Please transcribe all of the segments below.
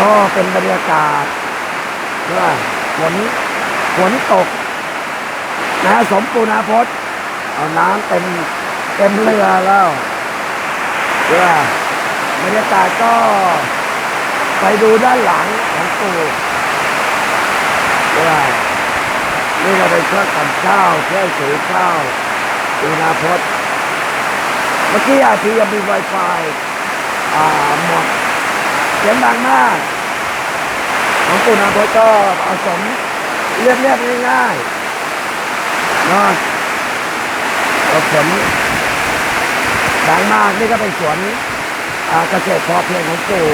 ก็เป็นบรรยากาศว่าฝนฝนตกนะสมปูนาพจน์เอาน้ำเต็มเต็มเรือแล้วเพื่อบรรยากาศก็ไปดูด้านหลังของปู่เพื่อนี่เราเป็นเครื่องกันข้าวเครื่องสีข้าวปูนาพจน์เมื่อกี้อาทียังมี Wi-Fi อ่าหมด สียงดังมากของปูนาพก็ผสมเรียบๆง่ายๆนะก็ผลดังมากนี่ก็เป็นสวนอาเกษตรพอเพียงของปู่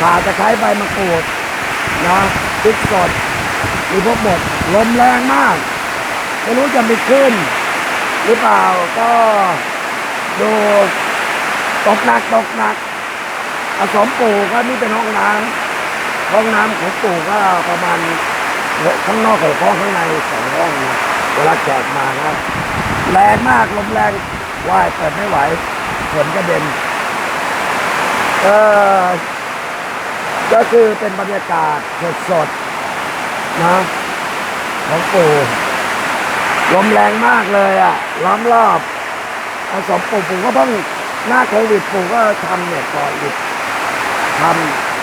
ผ่าตะไคร้ใบมะกรูดนะพริกสดมีพวกหมดลมแรงมากไม่รู้จะมีขึ้น หรือเปล่าก็ดูตกหนักตกหนัก อาสมปู่ก็นี่เป็นห้องน้ำห้องน้ำของปู่ก็ประมาณข้างนอกกับห้องข้างในสองห้องนะเวลาแขกมานะครับแรงมากลมแรงว่ายเปิดไม่ไหวฝนกระเด็นเออก็คือเป็นบรรยากาศสดๆนะของปู่ลมแรงมากเลยอะล้อมรอบอาสมปู่ปู่ก็เพิ่งหน้าโควิดปู่ก็ทำเนี่ยก่อนอีก ท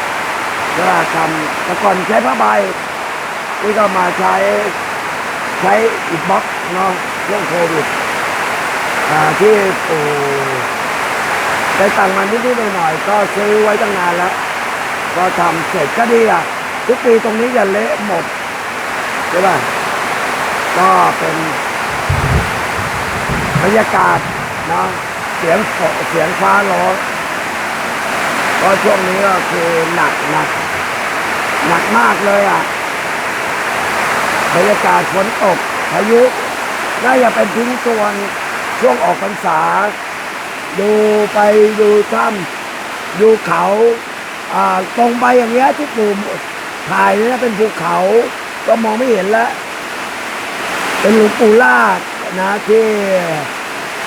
ำก็ทำแต่ก่อนใช้ผ้าใบนี่ก็มาใช้ใช้อิฐบล็อกเนาะช่วงโควิดที่ปู่ได้ตังค์มานิดๆหน่อยๆก็ซื้อไว้ตั้งนานแล้ว ก็ทำเสร็จก็ดีอะทุกปีตรงนี้จะเละหมดใช่ป่ะก็เป็นบรรยากาศเนาะเสียงเสียงฟ้าร้อง ก็ช่วงนี้ก็คือหนักหนักหนักมากเลยอะบรรยากาศฝนตกพายุน่าจะเป็นทิ้งตวงช่วงออกพรรษา ดูไปดูถ้ำดูเขาอ่าตรงไปอย่างเงี้ยที่ปู่ถ่ายนี่ยเป็นภูเขาก็มองไม่เห็นแล้ว เป็นหลวงปู่ลาดนะที่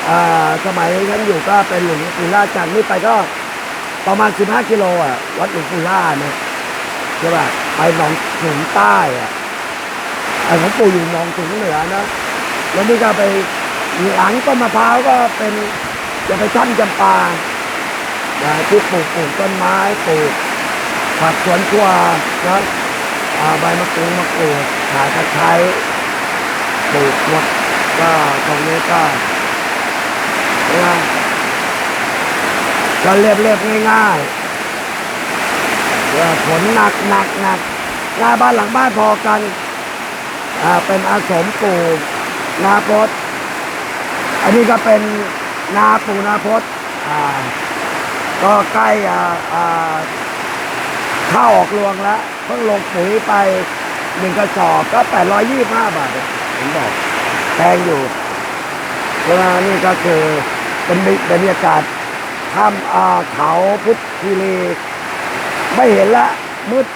อ่าสมัยฉันอยู่ก็เป็นหลวงปู่ลาดจากนี้ไปก็ ประมาณ 15 กิโลอะ วัดหลวงปู่ล่าเนี่ยใช่ป่ะไปหนองถึงใต้อะไอ้ของปู่อยู่หนองถึงเหนือนะแล้วนี่ก็ไปหลังต้นมะพร้าวก็เป็นจะไปถ้ำจำปานะที่ปลูกปลูกต้นไม้ปลูกผักสวนครัวนะใบมะกรูดมะกรูดขาตะไคร้ปลูกหมดก็ตรงนี้ก็นะ ก็เรียบเรียบๆง่ายๆเออฝนหนักหนักหนักหน้าบ้านหลังบ้านพอกันอ่าเป็นอาสมปู่นาพจน์อันนี้ก็เป็นนาปู่นาพจน์อ่าก็ใกล้อ่าอ่าเข้าออกรวงแล้วเพิ่งลงปุ๋ยไปหนึ่งกระสอบก็แปดร้อยยี่บห้าบาทเองผมบอกแพงอยู่เว่านี่ก็คือเป็นบรรยากาศ ถ้ำอาเขาพุทธคีรีไม่เห็นละมืด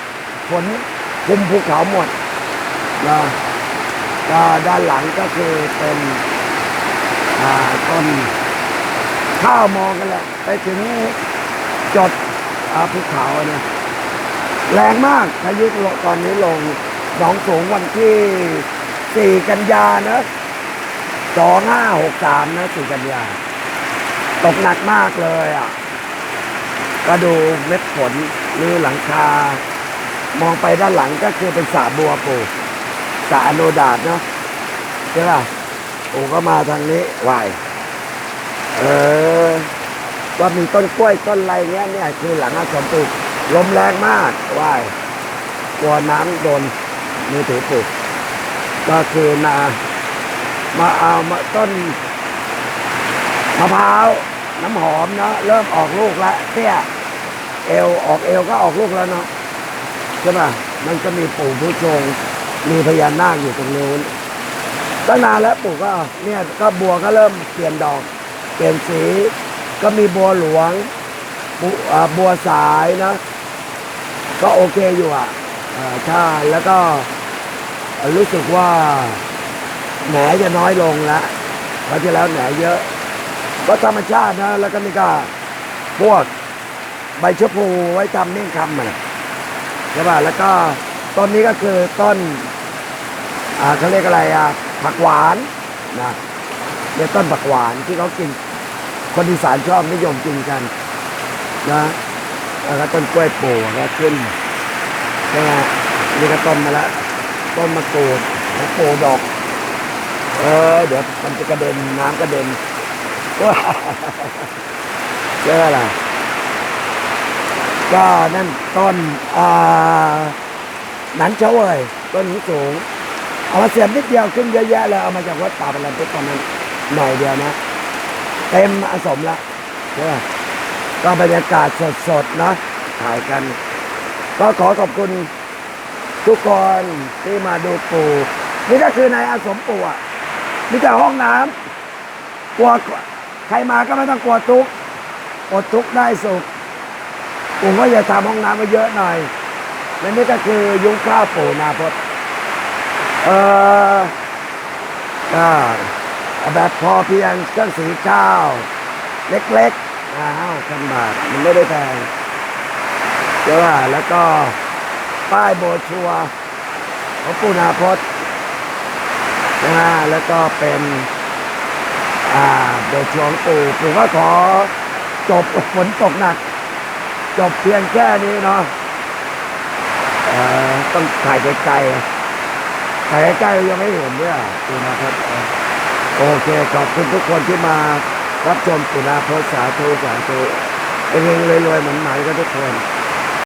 ฝนคุมภูเขาหมดนะก็ด้านหลังก็คือเป็นอาต้นข้าวมองกันแหละไปถึงจดอ่าภูเขาอะนะแรงมากพายุลงตอนนี้ลงหนองสูงวันที่สี่กันยานะสองห้าหกสามนะสี่กันยา ตกหนักมากเลยอะ ก็ดูเม็ดฝนหรือหลังคา มองไปด้านหลังก็คือเป็นสระบัวปูสระอโนดาตเนาะใช่ป่ะโอ้ก็มาทางนี้วายเออว่ามีต้นกล้วยต้นอะไรเงี้ยเนี่ยคือหลังอาสมปูลมแรงมากวายกลัวน้ำโดนมือถือปลูกก็คือนา มาเอามาต้นมะพร้าว น้ำหอมเนาะเริ่มออกลูกแล้วเนี่ยเอวออกเอวก็ออกลูกแล้วเนาะใช่ป่ะมันก็มีปู่ผู้ชง มีพญานาคอยู่ตรงนู้นตั้งนานแล้วปู่ก็เนี่ยก็บัวก็เริ่มเปลี่ยนดอก เปลี่ยนสี ก็มีบัวหลวงบ,บัวสายนะ ก็โอเคอยู่อะอ่าใช่แล้วก็รู้สึกว่าแหนจะน้อยลงแล้วเพราะที่แล้วแหนเยอะ ก็ธรรมชาตินะ แล้วก็นี่ก็พวกใบชะพูไว้ทำเมี่ยงคำอะใช่ป่ะแล้วก็ต้นนี้ก็คือต้นอ่าเขาเรียกอะไรอะผักหวานนะเนี่ยต้นผักหวานที่เขากิน คนอีสานชอบนิยมกินกัน นะแล้วก็ต้นกล้วยปูก็ขึ้นใช่ไหมนี่ก็ต้นมาแล้วต้นมะกรูดมะปูดอก เออเดี๋ยวมันจะกระเด็นน้ำกระเด็น ว้าเจออะไรก็นั่นต้นอ่าหนันเฉาเว่ยต้นนี้สูง เอามาเสียบนิดเดียวขึ้นเยอะแยะเลยเอามาจากวัดป่าบรรลันทุกตอนนั้นหน่อยเดียวนะ เต็มอสมแล้วใช่ไหมก็บรรยากาศสดๆนะถ่ายกัน ก็ขอขอบคุณทุกคนที่มาดูปู่นี่ก็คือในอาสมปู่อะมีแต่ห้องน้ำกลัว ใครมาก็ไม่ต้องกลัวทุกข์อดทุกข์ได้สุขปู่ก็อย่าทำห้องน้ำมาเยอะหน่อยและนี่ก็คือยุ้งข้าวปู่นาพจน์เออก็แบบพอเพียงเครื่องสีข้าว เล็กๆอ้าวพันบาทมันไม่ได้แพงเจ้าว่าแล้วก็ป้ายโบชัวของปูนาพจน์นะฮะแล้วก็เป็น อ่าโบรชัวร์ของปู่ปู่ก็ขอจบฝนตกหนัก จบเพียงแค่นี้เนาะเอ่อต้องถ่ายไกลๆถ่ายใกล้ๆยังไม่เห็นด้วยอะปูนาพจน์เออโอเคขอบคุณทุกคนที่มารับชมปุนาโพสสาธุสาธุเองๆรวยๆเหมือนหมายก็ทุกคน